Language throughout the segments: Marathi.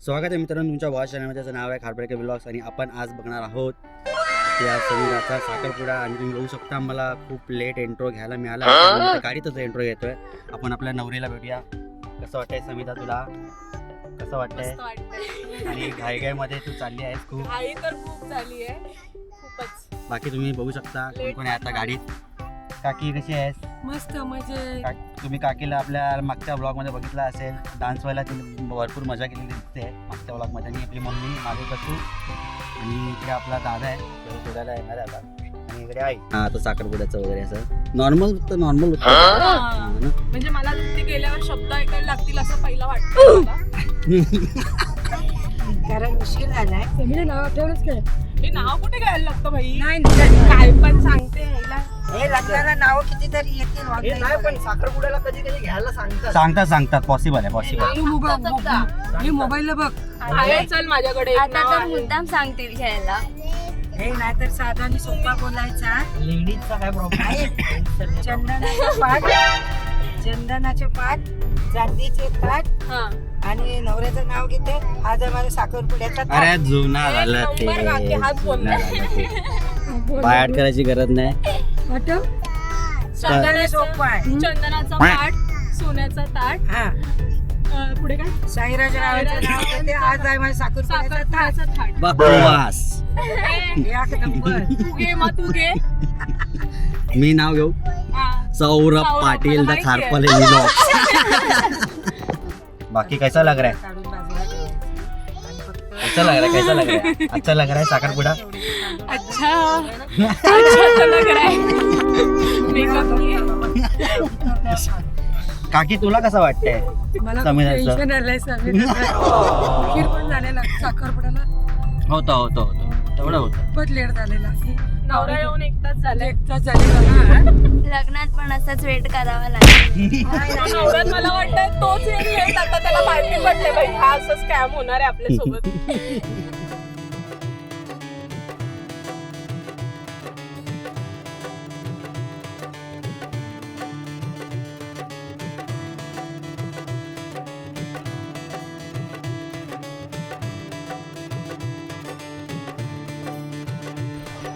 स्वागत आहे मित्रांनो तुमच्या वॉच चॅनलमध्ये त्याचं नाव आहे खारबरेकर ब्लॉग्स आणि आपण आज बघणार आहोत त्या समीराचा साखरपुडा आणि तुम्ही बघू शकता मला खूप लेट एंट्रो घ्यायला मिळाला. गाडीतच एंट्रो घेतोय. आपण आपल्या नवरीला भेटूया. कसं वाटतंय समिता तुला? कसं वाटतंय? आणि घाईघाईमध्ये तू चालली आहेस खूप. तर खूप झाली आहे. खूपच. बाकी तुम्ही बघू शकता कोण कोण आहे आता गाडीत. काकी कशी आहेस? मस्त म्हणजे का- तुम्ही काकीला आपल्या मागच्या ब्लॉगमध्ये बघितलं असेल डान्स व्हायला तिने भरपूर मजा केलेली दिसते. मागच्या ब्लॉगमध्ये आणि आपली मम्मी मागे कसू आणि इकडे आपला दादा आहे तो सोडायला येणार आहे आता. आणि इकडे आई. हा आता साखरपुड्याचं वगैरे असं. नॉर्मल तर नॉर्मल म्हणजे मला तिथे गेल्यावर शब्द ऐकायला लागतील असं पहिला वाटतं मला. कारण उशीर झालाय. समीरे नाव आठवलंच काय? हे नाव कुठे घ्यायला लागतं भाई नाही. काय पण सांगते यायला. हे लग्नाला नाव कितीतरी येतील वाजवायला. साखरपुड्याला कधी कधी घ्यायला सांगतात. सांगतात सांगतात. पॉसिबल आहे पॉसिबल मी मोबाईलला बघ. आहे चल माझ्याकडे एक आता नाव तर आहे. मुद्दाम सांगतील घ्यायला. हे नाहीतर साधा आणि सोपा बोलायचा. लेडीजचा काय प्रॉब्लेम चंदनाचे पाठ. चंदनाचे पाठ. ताट हा. आणि नवऱ्याचं नाव घेते. आज आहे माझ्या साखरपुड्याचा ताट. अरे जुना झालं ते. जुना झालं. पायाट करायची गरज नाही. चंदन आहे चंदनाचा पाठ. सोन्याचा ताट. हा. अं, पुढे काय? साईराज रावाचं नाव घेते आज आहे माझ्या साखरपुड्याचा ताट साखरपुड्याचा ताट. बकवास. ए, एक नंबर. तू घे मग तू घे मी नाव घेऊ? हा. सौरभ पाटील द. खारपले बाकी कैसा लग रहा है? अच्छा लग रहा है कैसा लग रहा है अच्छा लग रहा है साखरपुडा. अच्छा. अच्छा तो लग रहा है मेकअप किए. काकी तुला कसं वाटतंय. टेन्शन आलंय. उशीर पण झालेला साखरपुड्याला. होतं होतं होतं. तेवढं होतं. खूपच लेट झालेला. नवरा येऊन एक तास झालाय एक तास झालेला ना लग्नात पण असंच वेट करावा लागेल. मला वाटतं तोच एक लेट आता त्याला माहिती पडले भाई हा असं स्कॅम होणार आहे आपल्यासोबत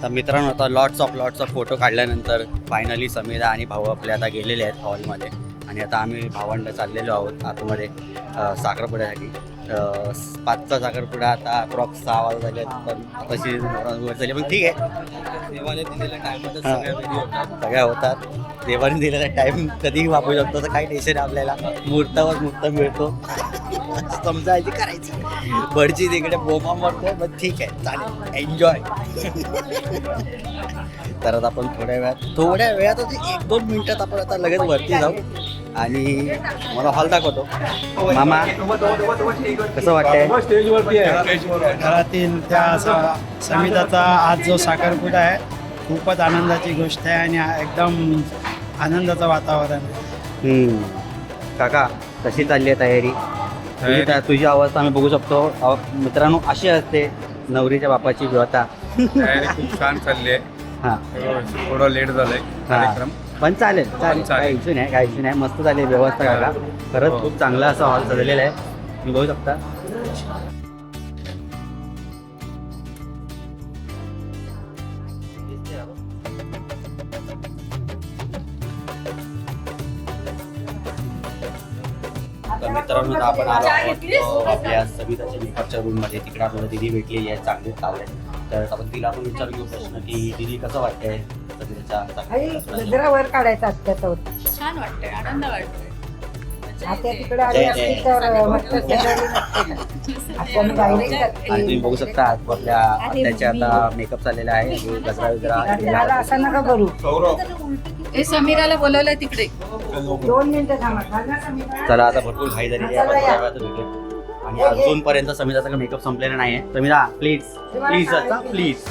तर मित्रांनो आता lots of lots of photo काढल्यानंतर फायनली समीरा आणि भाऊ आपले आता गेलेले आहेत हॉलमध्ये आणि आता आम्ही भावंड चाललेलो आहोत आतमध्ये साखरपुड्यासाठी. पाचचा साखरपुडा आता अप्रॉक्स सहा वाजता झाले पण तशी झाली. पण ठीक आहे. देवाने सगळ्या होतात. देवाने दिलेला टाईम कधीही वापरू शकतो. तर काही टेन्शन आहे आपल्याला. मुहूर्तावर मुहूर्त मिळतो. समजायची करायची. बडची तिकडे बोमा मारतोय पण ठीक आहे. चालेल. एन्जॉय तर आता आपण थोड्या वेळात थोड्या वेळात एक दोन मिनिटात आपण आता लगेच वरती जाऊ. आणि मला हॉल दाखवतो. मामा कसं वाटतंय? घरातील त्या समिताचा आज जो साखरपुडा आहे खूपच आनंदाची गोष्ट आहे आणि एकदम आनंदाचं वातावरण आहे. काका कशी चालली आहे तयारी? तुझी तुझी अवस्था आम्ही बघू शकतो. मित्रांनो अशी असते नवरीच्या बापाची तयारी खूप छान चालली आहे. हां. थोडं लेट झालंय कार्यक्रम. पण चालेल चालेल. चालेल. काही इश्यू नाही काही इश्यू नाही. मस्त झाली व्यवस्था काका. खरंच खूप चांगला असा हॉल सजलेला आहे. तुम्ही बघू शकता. तर मित्रांनो आपण आलो आहोत. आपल्या सविताच्या मेकअपच्या रूममध्ये. तिकडे आपल्याला दिदी भेटलेली आहे. चांगली चाललंय तर आपण तिला आपण विचारू घेऊ प्रश्न की दिदी कसं वाटतंय? गजरा वर काढायचा आत्याचा. छान वाटतंय आनंद वाटतोय. आत्या तिकडे आली असती तर मस्त सजवली नसती का? आत्याने direct आणि तुम्ही बघू शकता आपल्या आता मेकअप चाललेला आहे गजरा वगैरे असं नका करू. हे समीराला बोलवलंय तिकडे. दोन मिनिटं थांबा. चला आता भरपूर घाई झालेली आहे. आपण आणि अजूनपर्यंत समीराचा मेकअप संपलेला नाही आहे समीरा प्लीज प्लीज आता प्लीज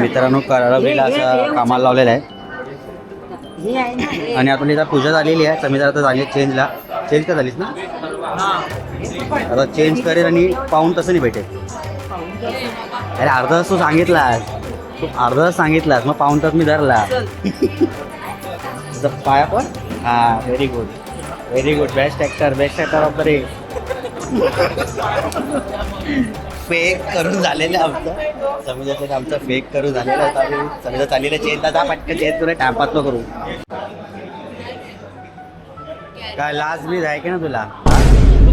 मित्रांनो करडवीला असं कामाला लावलेलं आहे. आणि आपण इथं पूजा झालेली आहे. समीर आता झाली चेंजला चेंज का झालीस ना? आता चेंज करेल आणि पाहून तसं नाही भेटेल. अरे अर्धा तास तू सांगितलास. तू अर्धा तास सांगितलास मग पाऊन तास मी धरला. पाया पण? हा very good very good best actor best actor of the ray fake करून झालेलं आहे आमचं समीजाचं आमचं फेक करून झालेलं होतं. आम्ही समीजा चाललेलं चेंजला जा पटकन चेंज करू टाइमपास करू. काय लास्ट बीज आहे की ना तुला?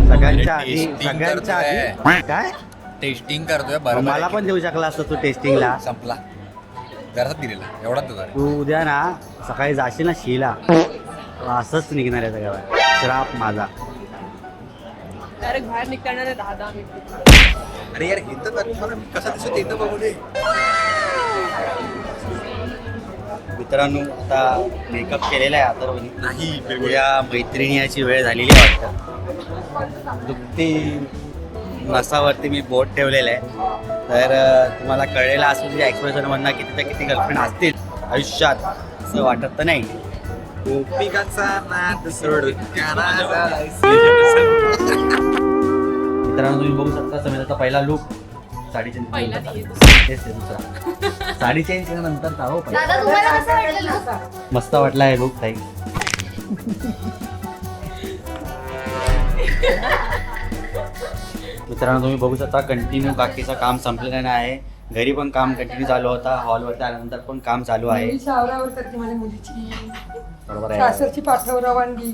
सगळ्यांच्या आधी सगळ्यांच्या. आधी? काय? टेस्टिंग करतोय बरोबर मला पण देऊ शकला असतो तू टेस्टिंगला संपला. घरात दिलेला एवढाच तुझा तू उद्या ना सकाळी जाशील ना शिला. असंच निघणार आहे सगळं. श्राप माझा. डायरेक्ट बाहेर निघताना नाही दहा दहा मिनिट अरे यार इथं तर मला कसा दिसत इथं बघू दे. मित्रांनो आता मेकअप केलेला आहे आता नाही उद्या मैत्रिणी याची वेळ झालेली आहे वाटतं. दुखती नसावरती मी बोट ठेवलेलं आहे. तर तुम्हाला कळलेलं असेल तुझ्या एक्सप्रेशन मधनं किती ते किती गर्लफ्रेंड असतील आयुष्यात असं वाटत तर नाही. मित्रांनो तुम्ही बघू शकता समीराचा पहिला लुक साडी चेंज पहिला ते दुसरा. साडी चेंज केल्यानंतर हो पहिला. दादा तुम्हाला कसं वाटलं मस्त वाटला आहे लुक ताई मित्रांनो तुम्ही बघू शकता कंटिन्यू काकीचं काम संपलेलं नाही. आहे घरी पण काम कंटिन्यू चालू होता. हॉलवरती आल्यानंतर पण काम चालू आहे. मुली सावरावर करते माझ्या मुलीची. बरोबर आहे. सासरची पाठव रवानगी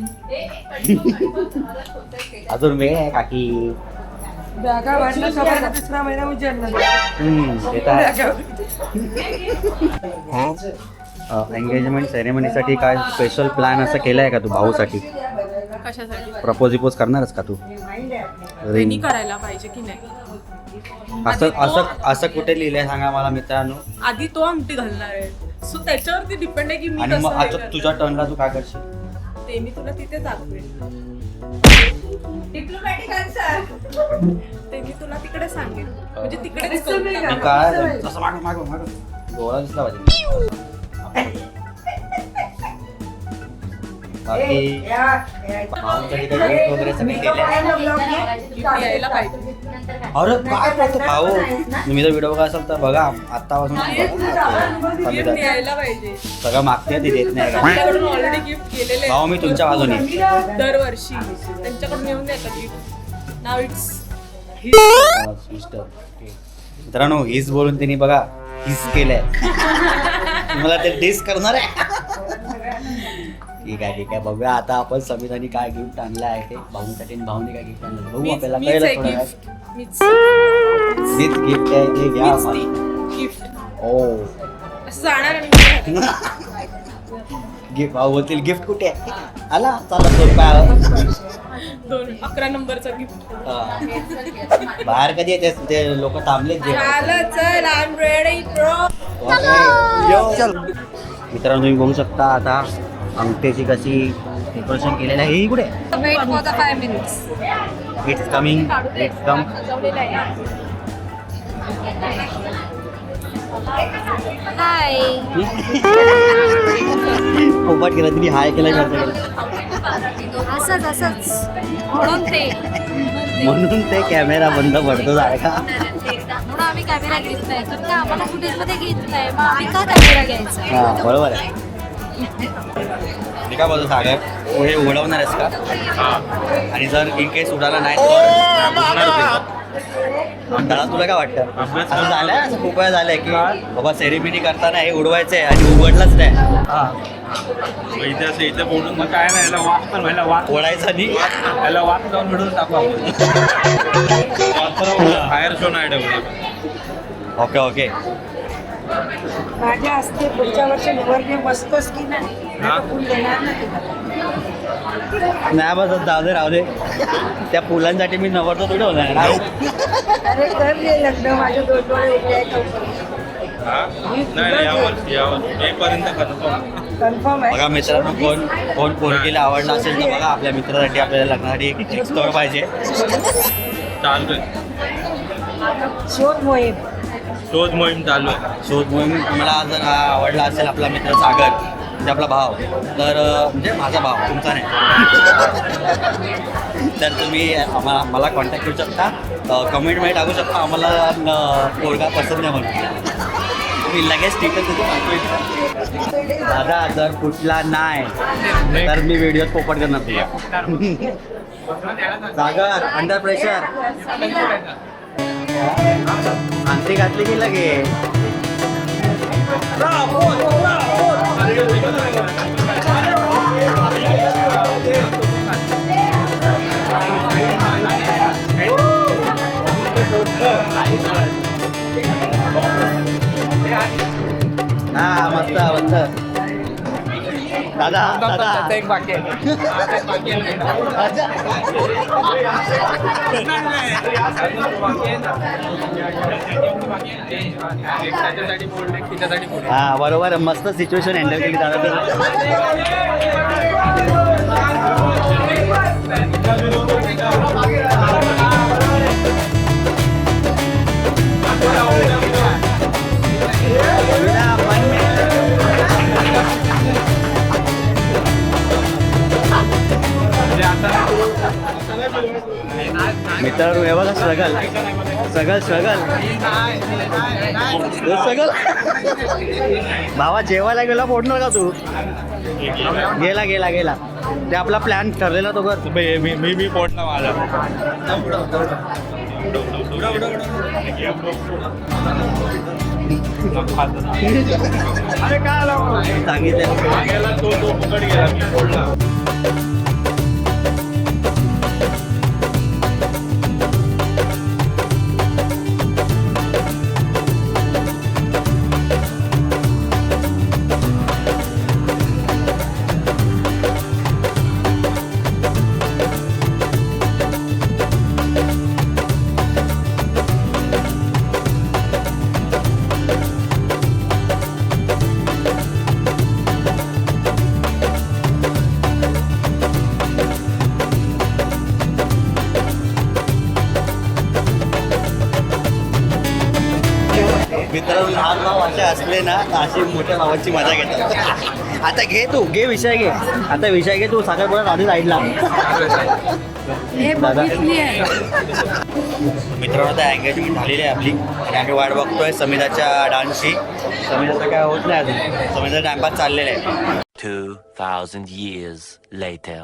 अजून वेळ आहे काकी. बॅगा वाढल्या सगळ्यांना दुसरा महिना उजडणार हम्म, ते तर एंगेजमेंट सेरेमनीसाठी काय स्पेशल प्लॅन असं केलं आहे का तू भाऊसाठी? कशासाठी? प्रपोज विपोज करणारच का तू? रिंग करायला पाहिजे की नाही. असं असं असं कुठे लिहिलंय सांगा मला मित्रांनो. आधी तो आमटी घालणार आहे. सो त्याच्यावरती डिपेंड आहे की मी आणि मग कसं आता तुझ्या टर्नला तू काय करशील. ते मी तुला तिथे दाखवेन. ते मी तुला तिकडे सांगेन. म्हणजे तिकडेच करून टाक. मी काय? तसं मागं मागं मागं डोळा दिसला पाहिजे. बाकी वगैरे सगळे केले. अरे काय बोलतो तुम्ही जर व्हिडिओ बघा असाल तर बघा आत्तापासून सगळं यायला पाहिजे. सगळं मागते ती देत नाही का? भाऊ मी तुमच्या बाजूने. दरवर्षी. त्यांच्याकडून येऊन गिफ्ट नाव इट्स हा, मित्रांनो हिस बोलून त्यांनी बघा हिस केलंय. तुम्हाला ते डिस करणार आहे. ठीक आहे ठीक आहे. बघूया आता आपण समितानी काय गिफ्ट आणलं आहे ते. भाऊंसाठी आणि भाऊने काय गिफ्ट आणलं? बघू आपल्याला मीच आहे कळलं गिफ्ट मीच. गिफ्ट आहे ते घ्या मीच ती गिफ्ट ओ. असं जाणार आणि मी. घरात. गिफ्ट भाऊ बोलतील गिफ्ट कुठे आहे? आला चला दोन पाय दोन अकरा नंबरचा गिफ्ट हा. बाहेर कधी येते ते लोक थांबलेत जे झालं चल आय एम रेडी ब्रो मित्रांनो तुम्ही बघू शकता आता अंगठ्याची कशी डेकोरेशन केलेलं आहे? हे कुठे wait for the five minutes it's coming it's come hi पोपट केला तुम्ही हाय केला असंच असंच. म्हणून ते. म्हणून ते कॅमेरा बंद पडतो सारखा. म्हणून आम्ही कॅमेरा घेत नाही. तर का आम्हाला फुटेजमध्ये घेत नाही. मग आम्ही का कॅमेरा घ्यायचा? हा बरोबर आहे. मी काय बोलतो सागर तू हे उडवणार आहेस का? आणि जर इन केस उडाला नाही. त्याला तुला काय वाटतं? असं झालंय असं खूप वेळा झालंय की बाबा सेरेमनी करताना हे उडवायचंय आणि उघडलंच नाही. इथे असं इथे बोलून मग काय नाही याला वाद पण व्हायला वाद ओढायचं आणि याला वाद जाऊन मिळून टाकू आपण. फायर शो नाही ओके ओके माझ्या असते पुढच्या वर्षी निवडणे बसतोस की नाही? फुल देणार नाही बसत जाऊ दे राहू दे. त्या फुलांसाठी मी नवरतो थोडी होणार ना. अरे कर रे लग्न माझे दोन डोळे उभे आहेत. हा? कन्फर्म आहे. बघा मित्रांनो कोण कोण पोरगीला आवडला असेल तर बघा आपल्या मित्रासाठी आपल्याला लग्नासाठी एक स्थळ पाहिजे. चालू आहे शोध मोहीम. शोध मोहीम चालू आहे. शोध मोहीम तुम्हाला जर हा आवडला असेल आपला मित्र सागर म्हणजे आपला भाव तर म्हणजे माझा भाव तुमचा नाही. तर तुम्ही आम्हाला मला कॉन्टॅक्ट करू शकता. कमेंटमध्ये टाकू शकता. आम्हाला पोरगा पसंत आहे म्हणून. तुम्ही लगेच. दादा जर कुठला नाही तर मी व्हिडिओत पोपट करणार तुला सागर अंडर प्रेशर अंतरी घातली की लगे. हा मस्त मस्त. दादा दादा एक बाकी आहे. त्याच्यासाठी बोलले तिच्यासाठी बोलले हा बरोबर. मस्त सिच्युएशन हँडल केली दादा तर मित्रांनो हे बघा स्ट्रगल स्ट्रगल स्ट्रगल स्ट्रगल भावा जेवायला गेला फोडणार का तू? गेला गेला गेला. ते आपला प्लॅन ठरलेला तो कर मी मी पोटला माझा अरे काय सांगितलं. तो तो फुकट गेला मी फोडला अशी मोठ्या भावाची मजा घेतात आता घे तू घे विषय घे. आता विषय घे तू साखरपुड्यात आधी साईडला. मित्रांनो आता एंगेजमेंट झालेली आहे आपली. आणि आम्ही वाट बघतोय समिताच्या डान्सची समिताचं काय होत नाही अजून. समिता टाइमपास चाललेला आहे. 2,000 years later.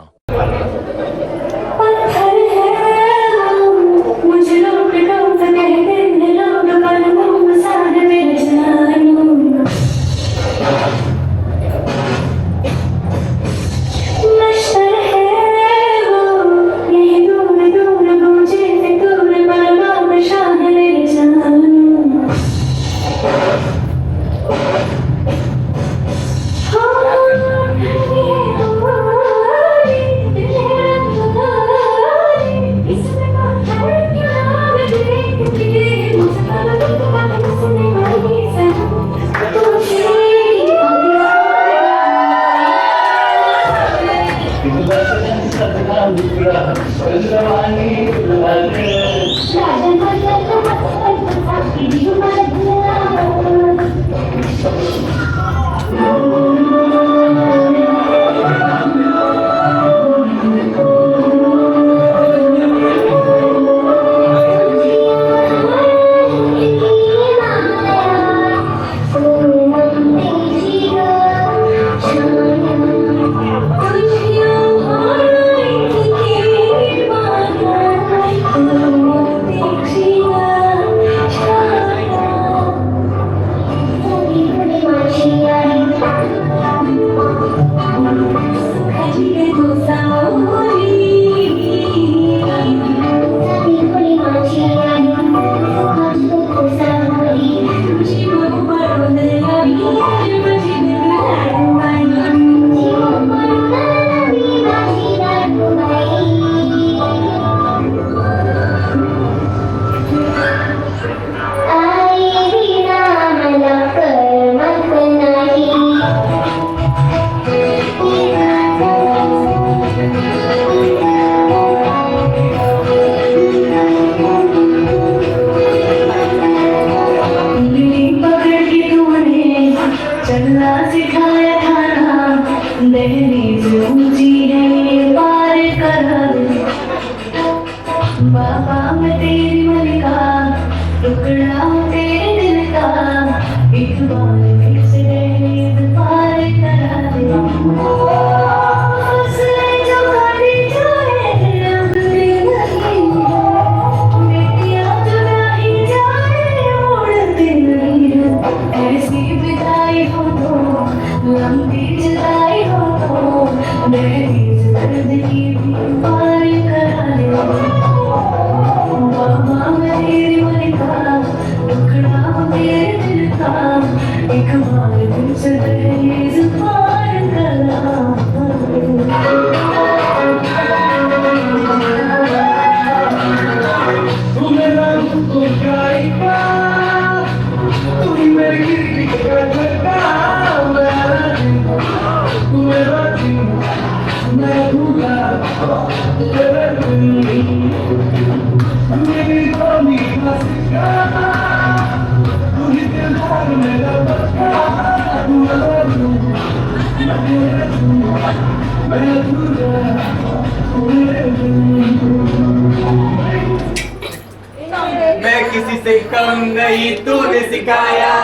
तूने सिखाया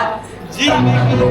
जीने की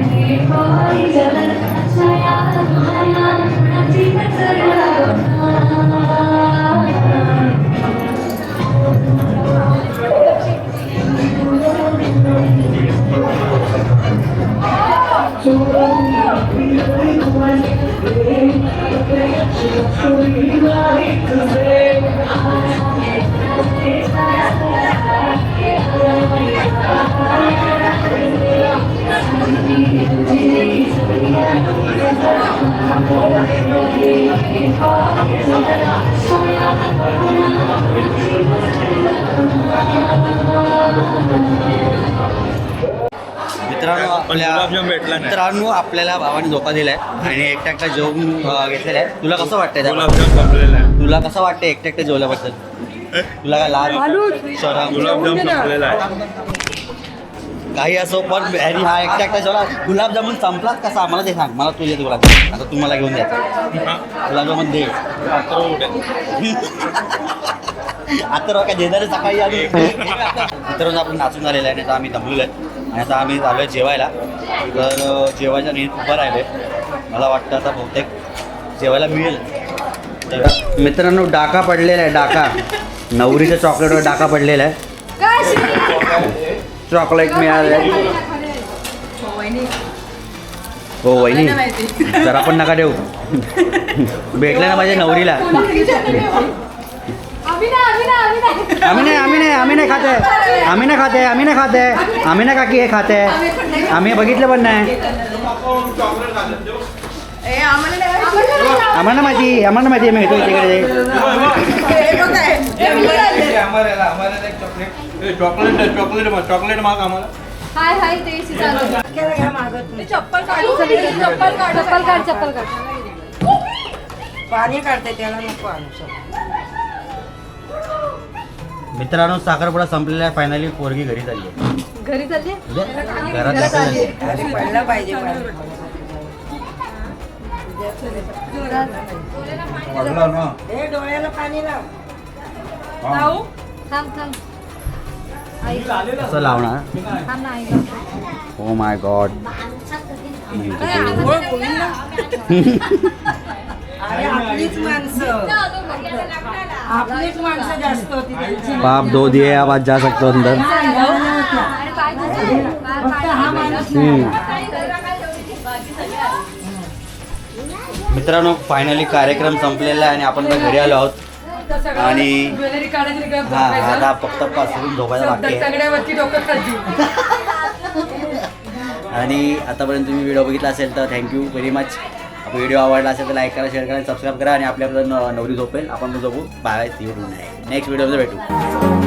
मित्रांनो आपल्या मित्रांनो आपल्याला भावाने धोका दिलाय आणि एकटा एकटा जेवून घेतलेला आहे. तुला कसं वाटतंय तुला कसं वाटतंय एकटा एकटा जेवल्याबद्दल? तुला काय लाल शहरा गुलाबजाम संपलेला आहे. काही असो पण ह्यानी हा एकटा एकटा जेवला गुलाबजामुन संपलाच कसा? मला ते सांग. मला तुझे गुलाबजाम आता तुम्हाला घेऊन द्या. गुलाबजामुन दे. आता रोका देणारे सकाळी आली मित्रांनो आपण नाचून झालेलं आहे नाही तर आम्ही दमलेलो आहे. आणि आता आम्ही झालो जेवायला. तर जेवायच्या नीट उभं राहिले मला वाटतं आता बहुतेक जेवायला मिळेल. तर मित्रांनो डाका पडलेला आहे डाका. नवरीच्या चॉकलेटवर डाका पडलेला आहे. चॉकलेट मिळाले हो वहिनी. जरा पण नका देऊ. भेटलं ना माझ्या नवरीला. आम्ही नाही आम्ही नाही आम्ही नाही खाते आम्ही नाही खाते आम्ही नाही खाते आम्ही नाही काकी हे खाते आम्ही बघितलं पण नाही. आम्हाला माहिती आम्हाला माहिती आम्ही घेतो तिकडे चॉकलेट चॉकलेट चॉकलेट माग आम्हाला. हाय हाय ते चालू चप्पल काढू चप्पल काढ. चप्पल काढ. चप्पल काढ पाणी काढते त्याला नको मित्रांनो साखरपुडा संपलेला आहे. फायनली पोरगी घरी चालली घरी चालली घरात पडलं पाहिजे हे डोळ्याला पाणी लाव. थांब थांब. आई. कसं लावणार? थांब ना आई लावते. ओ माय गॉड अरे आपलीच माणसं. आपलीच माणसं जास्त होती त्यांची. पाप दो दिए आज जा सकते हो अंदर अरे पाय धुतले. पाय- पाय मित्रांनो फायनली कार्यक्रम संपलेला आहे आणि आपण आता घरी आलो आहोत. आणि हा आता फक्त पासून झोपायला खाली आणि आतापर्यंत तुम्ही व्हिडिओ बघितला असेल तर थँक्यू व्हेरी मच व्हिडिओ आवडला असेल तर लाईक करा शेअर करा सबस्क्राईब करा आणि आपल्याकडे नवरी झोपेल. आपण पण झोपू. बाय सी यू नेक्स्ट व्हिडिओमध्ये भेटू.